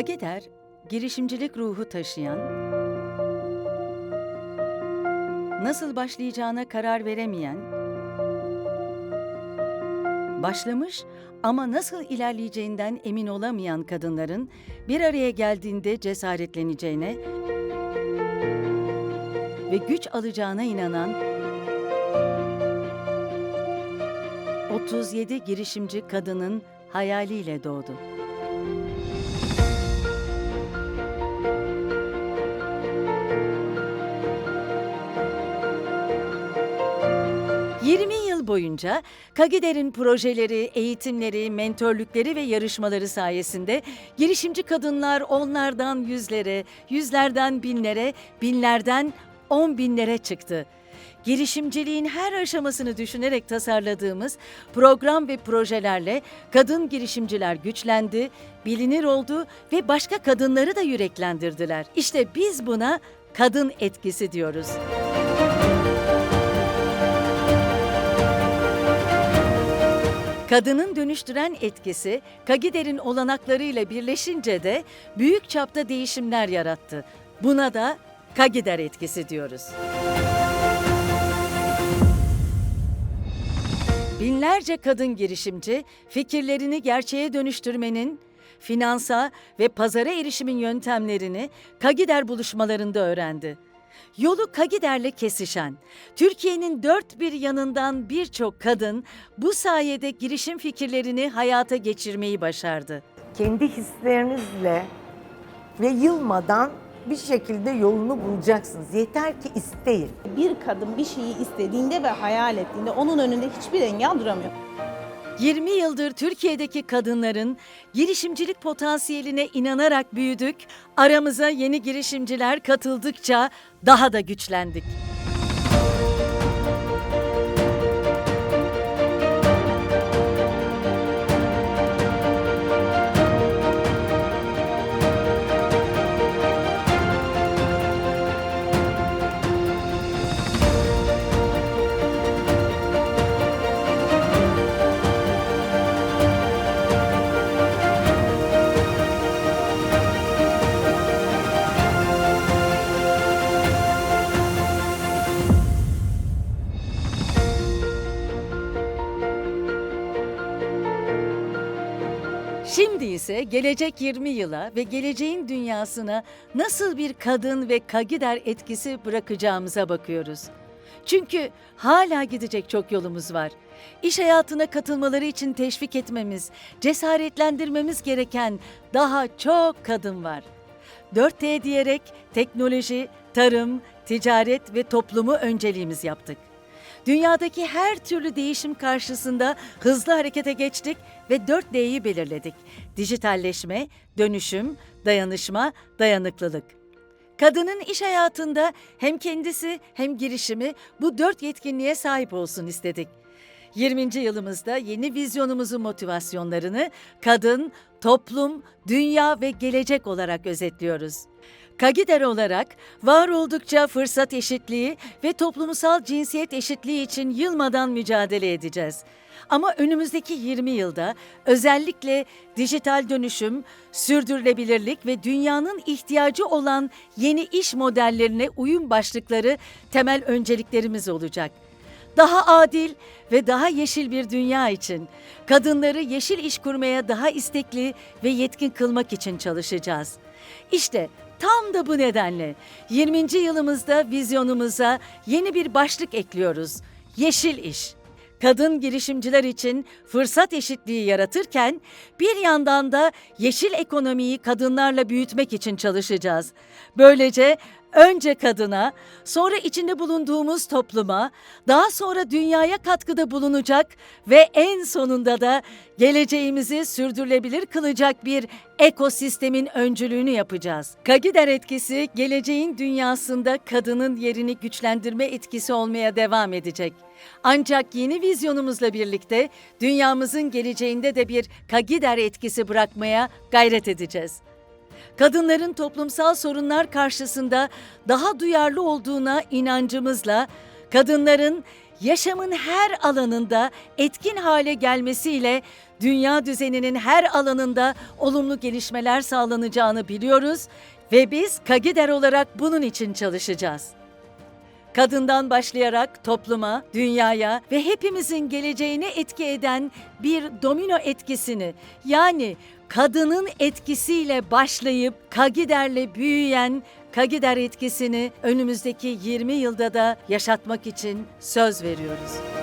Kageder, girişimcilik ruhu taşıyan, nasıl başlayacağına karar veremeyen, başlamış ama nasıl ilerleyeceğinden emin olamayan kadınların bir araya geldiğinde cesaretleneceğine ve güç alacağına inanan 37 girişimci kadının hayaliyle doğdu. ...20 yıl boyunca Kagider'in projeleri, eğitimleri, mentörlükleri ve yarışmaları sayesinde girişimci kadınlar onlardan yüzlere, yüzlerden binlere, binlerden on binlere çıktı. Girişimciliğin her aşamasını düşünerek tasarladığımız program ve projelerle kadın girişimciler güçlendi, bilinir oldu ve başka kadınları da yüreklendirdiler. İşte biz buna kadın etkisi diyoruz. Kadının dönüştüren etkisi Kagider'in olanaklarıyla birleşince de büyük çapta değişimler yarattı. Buna da Kagider etkisi diyoruz. Binlerce kadın girişimci fikirlerini gerçeğe dönüştürmenin, finansa ve pazara erişimin yöntemlerini Kagider buluşmalarında öğrendi. Yolu Kagider'le kesişen, Türkiye'nin dört bir yanından birçok kadın bu sayede girişim fikirlerini hayata geçirmeyi başardı. kendi hislerinizle ve yılmadan bir şekilde yolunu bulacaksınız. Yeter ki isteyin. Bir kadın bir şeyi istediğinde ve hayal ettiğinde onun önünde hiçbir engel duramıyor. 20 yıldır Türkiye'deki kadınların girişimcilik potansiyeline inanarak büyüdük. Aramıza yeni girişimciler katıldıkça daha da güçlendik. Şimdi ise gelecek 20 yıla ve geleceğin dünyasına nasıl bir kadın ve kagider etkisi bırakacağımıza bakıyoruz. Çünkü hala gidecek çok yolumuz var. İş hayatına katılmaları için teşvik etmemiz, cesaretlendirmemiz gereken daha çok kadın var. 4T diyerek teknoloji, tarım, ticaret ve toplumu önceliğimiz yaptık. Dünyadaki her türlü değişim karşısında hızlı harekete geçtik ve 4D'yi belirledik. Dijitalleşme, dönüşüm, dayanışma, dayanıklılık. Kadının iş hayatında hem kendisi hem girişimi bu dört yetkinliğe sahip olsun istedik. 20. yılımızda yeni vizyonumuzun motivasyonlarını kadın, toplum, dünya ve gelecek olarak özetliyoruz. Kagider olarak var oldukça fırsat eşitliği ve toplumsal cinsiyet eşitliği için yılmadan mücadele edeceğiz. Ama önümüzdeki 20 yılda özellikle dijital dönüşüm, sürdürülebilirlik ve dünyanın ihtiyacı olan yeni iş modellerine uyum başlıkları temel önceliklerimiz olacak daha adil ve daha yeşil bir dünya için, kadınları yeşil iş kurmaya daha istekli ve yetkin kılmak için çalışacağız. İşte tam da bu nedenle 20. yılımızda vizyonumuza yeni bir başlık ekliyoruz. Yeşil iş. Kadın girişimciler için fırsat eşitliği yaratırken bir yandan da yeşil ekonomiyi kadınlarla büyütmek için çalışacağız. Böylece önce kadına, sonra içinde bulunduğumuz topluma, daha sonra dünyaya katkıda bulunacak ve en sonunda da geleceğimizi sürdürülebilir kılacak bir ekosistemin öncülüğünü yapacağız. Kagider etkisi geleceğin dünyasında kadının yerini güçlendirme etkisi olmaya devam edecek. Ancak yeni vizyonumuzla birlikte dünyamızın geleceğinde de bir Kagider etkisi bırakmaya gayret edeceğiz kadınların toplumsal sorunlar karşısında daha duyarlı olduğuna inancımızla kadınların yaşamın her alanında etkin hale gelmesiyle dünya düzeninin her alanında olumlu gelişmeler sağlanacağını biliyoruz ve biz Kagider olarak bunun için çalışacağız. Kadından başlayarak topluma, dünyaya ve hepimizin geleceğine etki eden bir domino etkisini yani kadının etkisiyle başlayıp Kagider'le büyüyen Kagider etkisini önümüzdeki 20 yılda da yaşatmak için söz veriyoruz.